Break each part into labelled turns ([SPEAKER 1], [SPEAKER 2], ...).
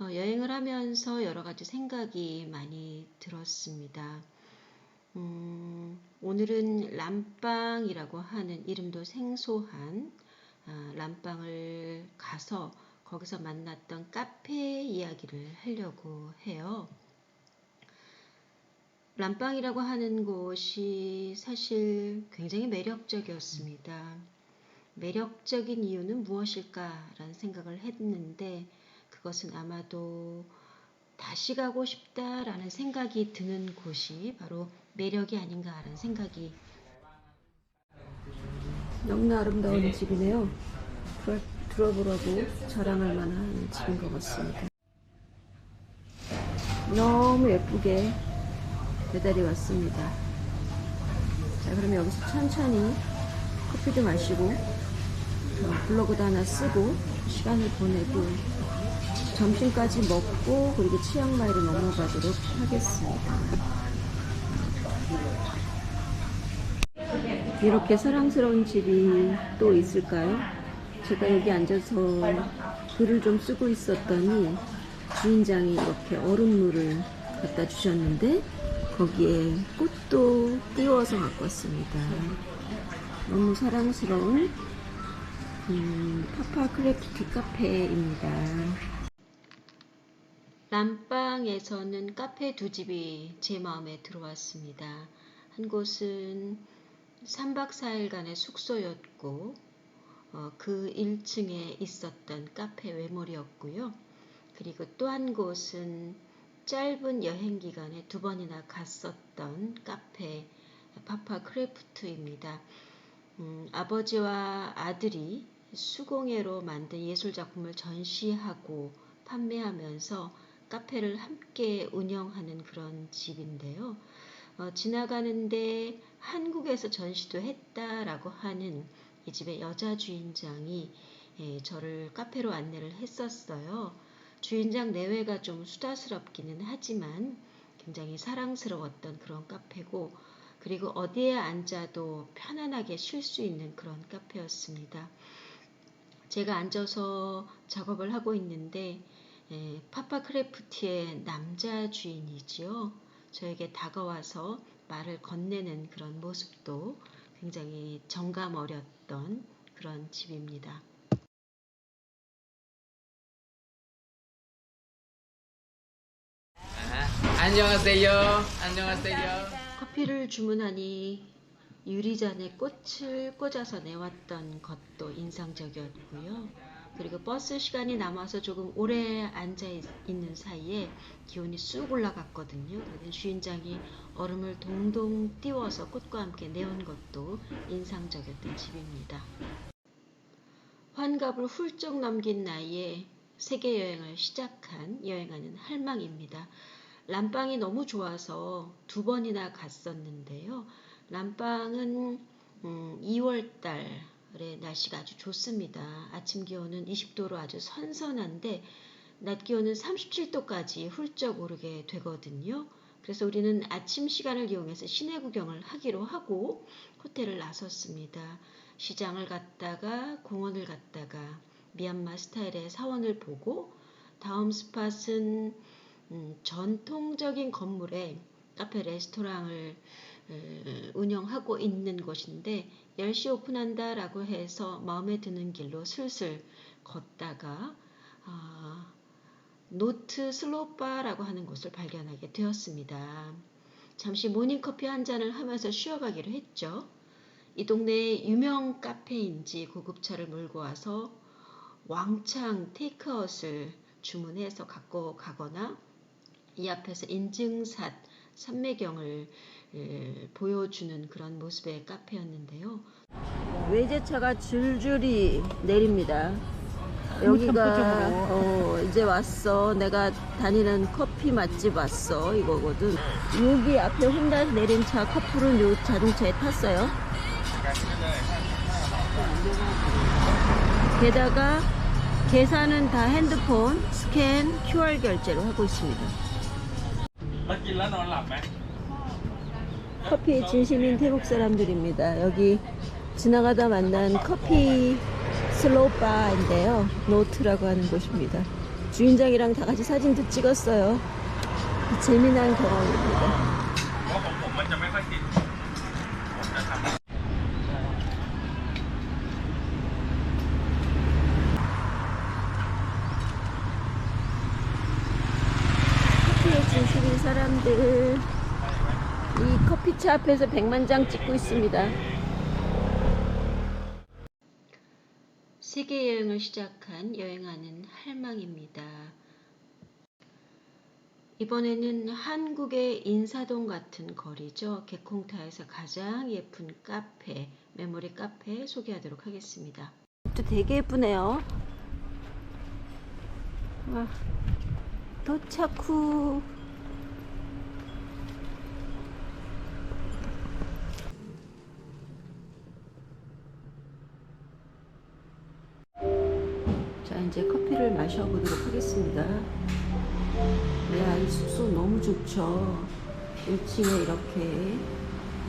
[SPEAKER 1] 어, 여행을 하면서 여러 가지 생각이 많이 들었습니다. 음, 오늘은 람빵이라고 하는 이름도 생소한 아, 람빵을 가서 거기서 만났던 카페 이야기를 하려고 해요. 람빵이라고 하는 곳이 사실 굉장히 매력적이었습니다. 매력적인 이유는 무엇일까라는 생각을 했는데 그것은 아마도 다시 가고 싶다라는 생각이 드는 곳이 바로 매력이 아닌가라는 생각이 너무나 아름다운 집이네요. 들어, 들어보라고 자랑할 만한 집인 것 같습니다. 너무 예쁘게 배달이 왔습니다. 자, 그러면 여기서 천천히 커피도 마시고 어, 블로그도 하나 쓰고 시간을 보내고 점심까지 먹고 그리고 치앙마이로 넘어가도록 하겠습니다. 이렇게 사랑스러운 집이 또 있을까요? 제가 여기 앉아서 글을 좀 쓰고 있었더니 주인장이 이렇게 얼음물을 갖다 주셨는데 거기에 꽃도 띄워서 갖고 왔습니다. 너무 사랑스러운 음, 파파 크래프트 카페입니다. 람빵에서는 카페 두 집이 제 마음에 들어왔습니다. 한 곳은 3박 4일간의 숙소였고 어, 그 1층에 있었던 카페 외몰이었고요. 그리고 또 한 곳은 짧은 여행 기간에 두 번이나 갔었던 카페 파파 크래프트입니다. 음, 아버지와 아들이 수공예로 만든 예술 작품을 전시하고 판매하면서 카페를 함께 운영하는 그런 집인데요. 어, 지나가는데 한국에서 전시도 했다라고 하는 이 집의 여자 주인장이 예, 저를 카페로 안내를 했었어요. 주인장 내외가 좀 수다스럽기는 하지만 굉장히 사랑스러웠던 그런 카페고 그리고 어디에 앉아도 편안하게 쉴 수 있는 그런 카페였습니다. 제가 앉아서 작업을 하고 있는데 에, 파파 크래프트의 남자 주인이지요. 저에게 다가와서 말을 건네는 그런 모습도 굉장히 정감 어렸던 그런 집입니다.
[SPEAKER 2] 안녕하세요. 안녕하세요.
[SPEAKER 1] 커피를 주문하니 유리잔에 꽃을 꽂아서 내왔던 것도 인상적이었고요. 그리고 버스 시간이 남아서 조금 오래 앉아 있- 있는 사이에 기온이 쑥 올라갔거든요. 그래서 주인장이 얼음을 동동 띄워서 꽃과 함께 내온 것도 인상적이었던 집입니다. 환갑을 훌쩍 넘긴 나이에 세계 여행을 시작한 여행하는 할망입니다. 람빵이 너무 좋아서 두 번이나 갔었는데요. 람빵은 음, 2월 달 에 날씨가 아주 좋습니다. 아침 기온은 20도로 아주 선선한데 낮 기온은 37도까지 훌쩍 오르게 되거든요. 그래서 우리는 아침 시간을 이용해서 시내 구경을 하기로 하고 호텔을 나섰습니다. 시장을 갔다가 공원을 갔다가 미얀마 스타일의 사원을 보고 다음 스팟은 음, 전통적인 건물에 카페 레스토랑을 에, 운영하고 있는 곳인데 10시 오픈한다 라고 해서 마음에 드는 길로 슬슬 걷다가 아, 노트 슬로바라고 하는 곳을 발견하게 되었습니다. 잠시 모닝커피 한 잔을 하면서 쉬어가기로 했죠. 이 동네의 유명 카페인지 고급차를 몰고 와서 왕창 테이크아웃을 주문해서 갖고 가거나 이 앞에서 인증샷 산매경을 에, 보여주는 그런 모습의 카페였는데요. 외제차가 줄줄이 내립니다. 여기가 어, 이제 왔어. 내가 다니는 커피 맛집 왔어. 이거거든. 여기 앞에 혼다에서 내린 차 커플은 요 자동차에 탔어요. 게다가 계산은 다 핸드폰 스캔 QR 결제로 하고 있습니다. 커피의 진심인 태국 사람들입니다. 여기 지나가다 만난 커피 슬로우바인데요. 노트라고 하는 곳입니다. 주인장이랑 다 같이 사진도 찍었어요. 재미난 경험입니다. 커피의 진심인 사람들 이 커피차 앞에서 백만장 찍고 있습니다. 세계 여행을 시작한 여행하는 할망입니다. 이번에는 한국의 인사동 같은 거리죠. 개콩타에서 가장 예쁜 카페, 메모리 카페 소개하도록 하겠습니다. 또 되게 예쁘네요. 와, 도착 후 이제 커피를 마셔보도록 하겠습니다. 야, 이 숙소 너무 좋죠. 1층에 이렇게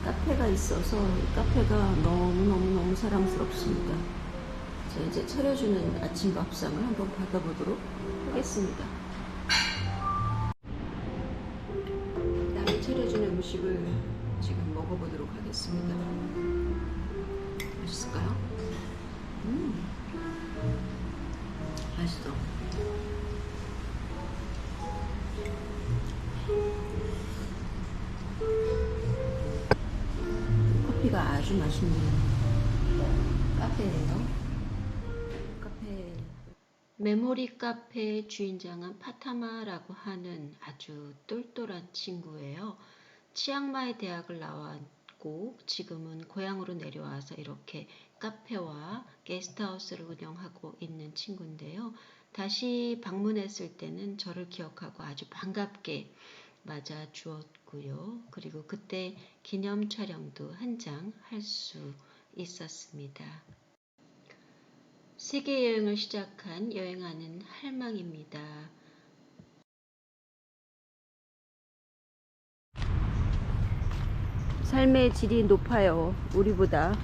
[SPEAKER 1] 카페가 있어서 이 카페가 너무너무너무 사랑스럽습니다. 자, 이제 차려주는 아침 밥상을 한번 받아보도록 하겠습니다. 남이 차려주는 음식을 지금 먹어보도록 하겠습니다. 맛있을까요? 맛있어. 커피가 아주 맛있는 카페예요. 카페 메모리 카페 주인장은 파타마라고 하는 아주 똘똘한 친구예요. 치앙마이 대학을 나 왔고 지금은 고향으로 내려와서 이렇게 카페와 게스트하우스를 운영하고 있는 친구인데요. 다시 방문했을 때는 저를 기억하고 아주 반갑게 맞아 주었고요. 그리고 그때 기념 촬영도 한 장 할 수 있었습니다. 세계 여행을 시작한 여행하는 할망입니다. 삶의 질이 높아요. 우리보다.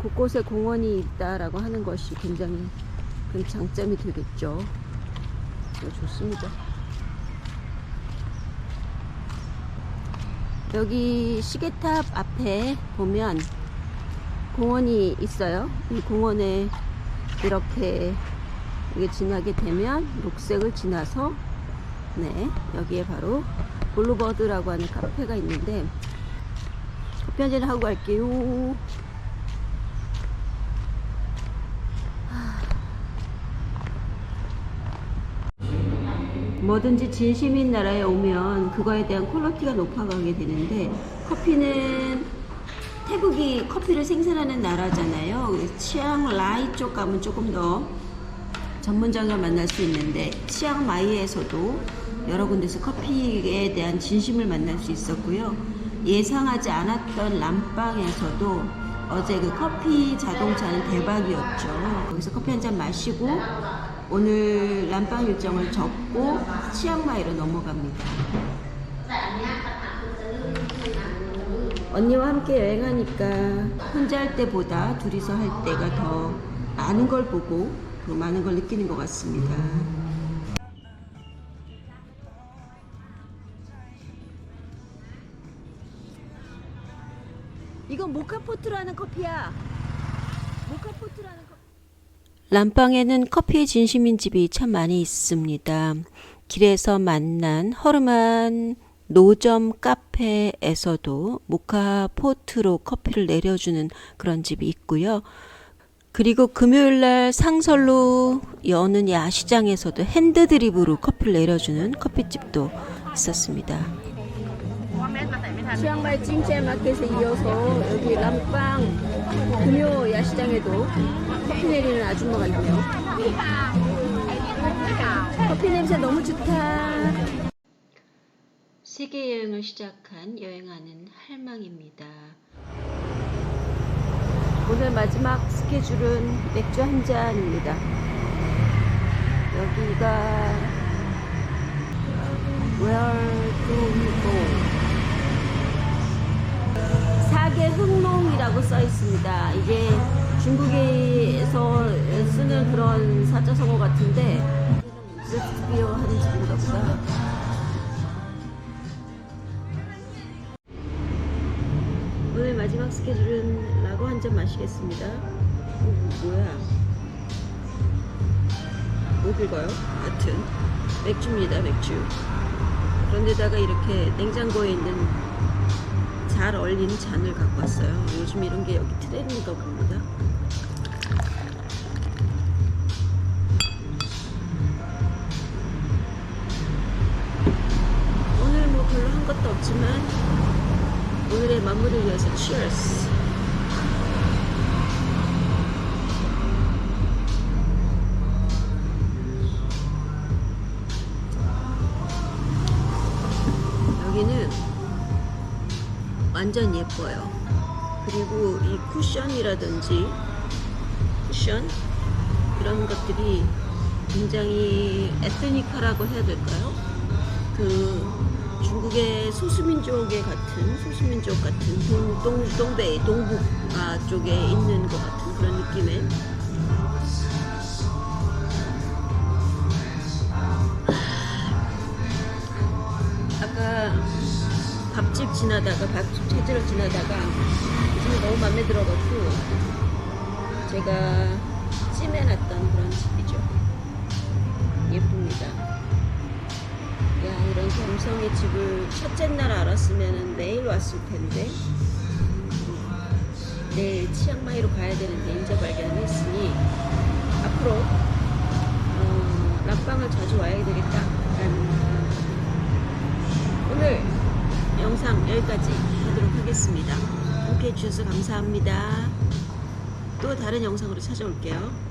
[SPEAKER 1] 곳곳에 공원이 있다라고 하는 것이 굉장히 큰 장점이 되겠죠. 네, 좋습니다. 여기 시계탑 앞에 보면 공원이 있어요. 이 공원에 이렇게 이게 지나게 되면 녹색을 지나서 네 여기에 바로 블루버드라고 하는 카페가 있는데 한잔 하고 갈게요. 뭐든지 진심인 나라에 오면 그거에 대한 퀄리티가 높아가게 되는데 커피는 태국이 커피를 생산하는 나라잖아요. 그래서 치앙 라이 쪽 가면 조금 더 전문적으로 만날 수 있는데 치앙 마이에서도 여러 군데서 커피에 대한 진심을 만날 수 있었고요. 예상하지 않았던 람빵에서도 어제 그 커피 자동차는 대박이었죠. 거기서 커피 한 잔 마시고 오늘 람빵 일정을 접고 치앙마이로 넘어갑니다. 언니와 함께 여행하니까 혼자 할 때보다 둘이서 할 때가 더 많은 걸 보고 더 많은 걸 느끼는 것 같습니다. 이건 모카포트라는 커피야. 모카포트라는 커피. 람빵에는 커피의 진심인 집이 참 많이 있습니다. 길에서 만난 허름한 노점 카페에서도 모카 포트로 커피를 내려주는 그런 집이 있고요. 그리고 금요일 날 상설로 여는 야시장에서도 핸드드립으로 커피를 내려주는 커피집도 있었습니다. 치앙마이 찡째 마켓에 이어서 여기 람빵 금요 야시장에도 커피 내리는 아줌마가 있네요. 커피 냄새 너무 좋다. 세계 여행을 시작한 여행하는 할망입니다. 오늘 마지막 스케줄은 맥주 한 잔입니다. 여기가 Where do we go? 사계 스트리트라고 써 있습니다. 이게 중국에서 쓰는 그런 사자성어 같은데 셰익스피어 하는 집인가 보다. 오늘 마지막 스케줄은 라거 한잔 마시겠습니다. 어, 뭐야? 못 읽어요? 하여튼 맥주입니다, 맥주. 그런데다가 이렇게 냉장고에 있는 잘 얼린 잔을 갖고 왔어요. 요즘 이런 게 여기 트렌드인가 봅니다. 오늘 뭐 별로 한 것도 없지만 오늘의 마무리를 위해서 치 완전 예뻐요. 그리고 이 쿠션이라든지 쿠션 이런 것들이 굉장히 에스니카라고 해야 될까요? 그 중국의 소수민족의 같은 소수민족 같은 동, 동, 동베이 동북아 쪽에 있는 것 같은 그런 느낌의 아까 밥집 지나다가 밥집 찾으러 지나다가 집이 너무 마음에 들어가지고 제가 찜해놨던 그런 집이죠. 예쁩니다. 야 이런 감성의 집을 첫째 날 알았으면 매일 왔을 텐데 내일 치앙마이로 가야 되는데 이제 발견했으니 앞으로 어, 락방을 자주 와야 되겠다라는 오늘 영상 여기까지 하도록 하겠습니다. 함께 해주셔서 감사합니다. 또 다른 영상으로 찾아올게요.